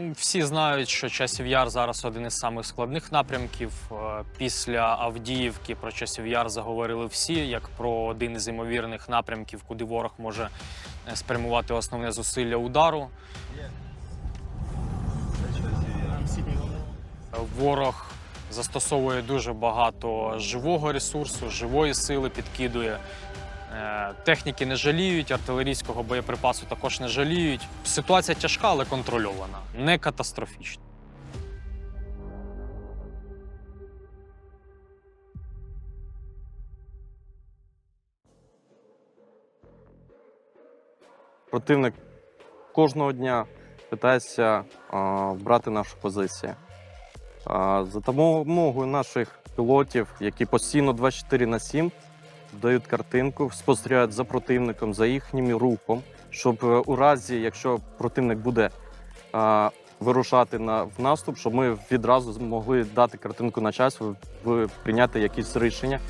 Всі знають, що часів яр зараз один із самих складних напрямків. Е, Після Авдіївки про часів яр заговорили всі, як про один із ймовірних напрямків, куди ворог може е, спрямувати основне зусилля удару. Ворог застосовує дуже багато живого ресурсу, живої сили підкидує. Е, Техніки не жаліють, артилерійського боєприпасу також не жаліють. Ситуація тяжка, але контрольована, не катастрофічна. Противник кожного дня питається а, брати нашу позицію. За допомогою наших пілотів, які постійно 24 на 7 дають картинку, спостерігають за противником, за їхнім рухом, щоб е, у разі, якщо противник буде а, вирушати на в наступ, щоб ми відразу змогли дати картинку на час, прийняти якісь рішення.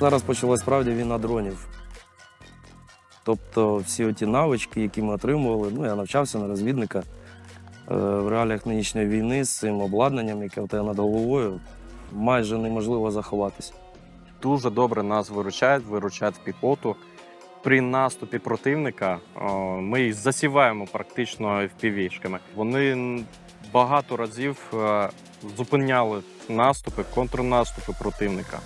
Зараз почалась справді війна дронів. Тобто всі ті навички, які ми отримували, ну я навчався на розвідника е, в реаліях нинішньої війни з цим обладнанням, яке в тебе над головою, майже неможливо заховатися. Дуже добре нас виручають, виручають піхоту. При наступі противника ми їх засіваємо практично FPV-шками. Вони багато разів е, зупиняли наступи, контрнаступи противника.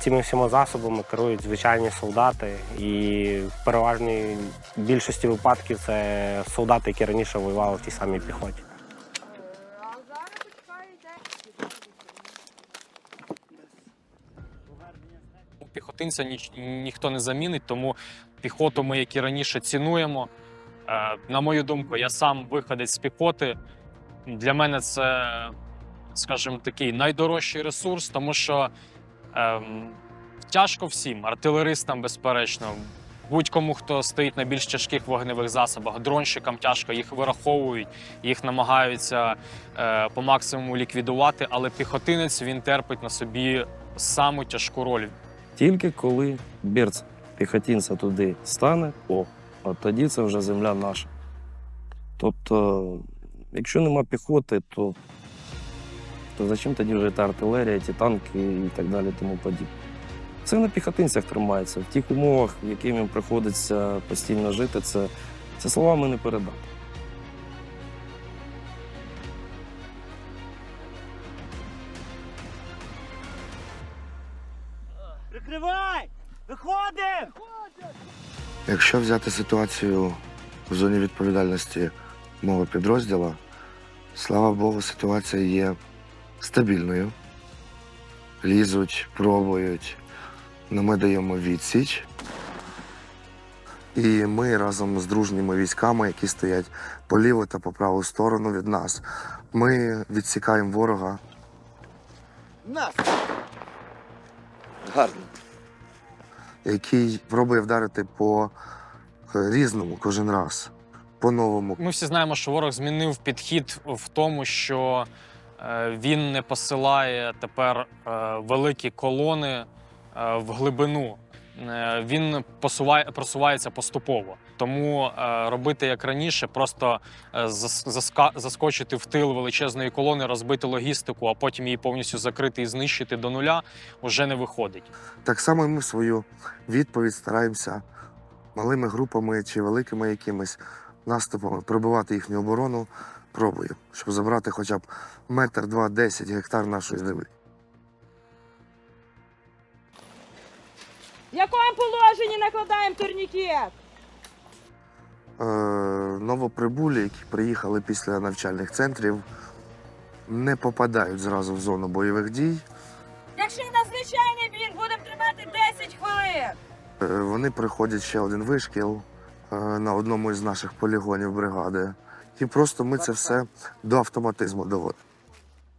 Цими всіма засобами керують звичайні солдати, і в переважній більшості випадків це солдати, які раніше воювали в тій самій піхоті. Піхотинця ніч, ніхто не замінить, тому піхоту ми, як і раніше, цінуємо. Е, на мою думку, я сам виходець з піхоти. Для мене це, скажімо, такий найдорожчий ресурс, тому що ем, тяжко всім, артилеристам, безперечно, будь-кому, хто стоїть на більш тяжких вогневих засобах, дронщикам тяжко, їх вираховують, їх намагаються е, по максимуму ліквідувати, але піхотинець він терпить на собі саму тяжку роль. Тільки коли берц піхотинця туди стане, о, от тоді це вже земля наша. Тобто, якщо нема піхоти, то, то зачем тоді вже та артилерія, ті танки і так далі, тому подібне. Це на піхотинцях тримається. В тих умовах, в яких їм приходиться постійно жити, це, це словами не передати. Прикривай! Виходимо! Якщо взяти ситуацію в зоні відповідальності мого підрозділу, слава Богу, ситуація є стабільною. Лізуть, пробують, але ми даємо відсіч. І ми разом з дружніми військами, які стоять по ліву та по праву сторону від нас, ми відсікаємо ворога. Нас! Гарно. Який пробує вдарити по е, різному кожен раз, по-новому. Ми всі знаємо, що ворог змінив підхід в тому, що е, він не посилає тепер е, великі колони е, в глибину. Е, Він посуває, просувається поступово. Тому е, робити як раніше, просто е, заскочити в тил величезної колони, розбити логістику, а потім її повністю закрити і знищити до нуля, вже не виходить. Так само і ми свою відповідь стараємося малими групами чи великими якимись наступами пробивати їхню оборону. Пробуємо, щоб забрати хоча б метр, два, десять гектар нашої землі. В якому положенні накладаємо турнікет? Е, новоприбулі, які приїхали після навчальних центрів, не попадають зразу в зону бойових дій. Якщо надзвичайний бій, будемо тримати 10 хвилин. Е, Вони проходять ще один вишкіл е, на одному із наших полігонів бригади. І просто ми це все до автоматизму доводимо.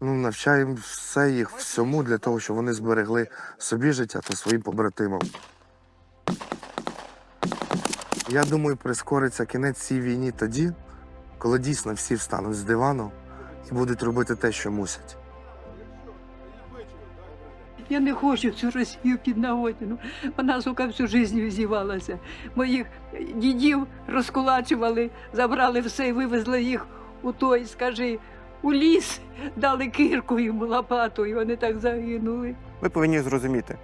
Ну, навчаємо все їх всьому для того, щоб вони зберегли собі життя та своїм побратимам. Я думаю, прискориться кінець цій війні тоді, коли дійсно всі встануть з дивану і будуть робити те, що мусять. Я не хочу цю Росію під нагодину. Вона, сука, всю життя зівалася. Моїх дідів розкулачували, забрали все і вивезли їх у той, скажи, у ліс, дали кирку їм лопату, вони так загинули. Ми повинні зрозуміти,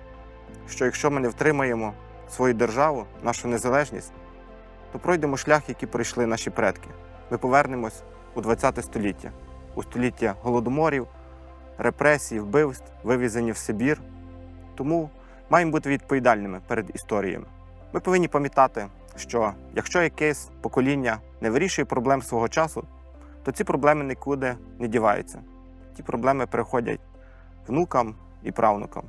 що якщо ми не втримаємо свою державу, нашу незалежність, то пройдемо шлях, який пройшли наші предки. Ми повернемось у ХХ століття, у століття голодоморів, репресій, вбивств, вивезені в Сибір. Тому маємо бути відповідальними перед історіями. Ми повинні пам'ятати, що якщо якесь покоління не вирішує проблем свого часу, то ці проблеми нікуди не діваються. Ті проблеми переходять внукам і правнукам.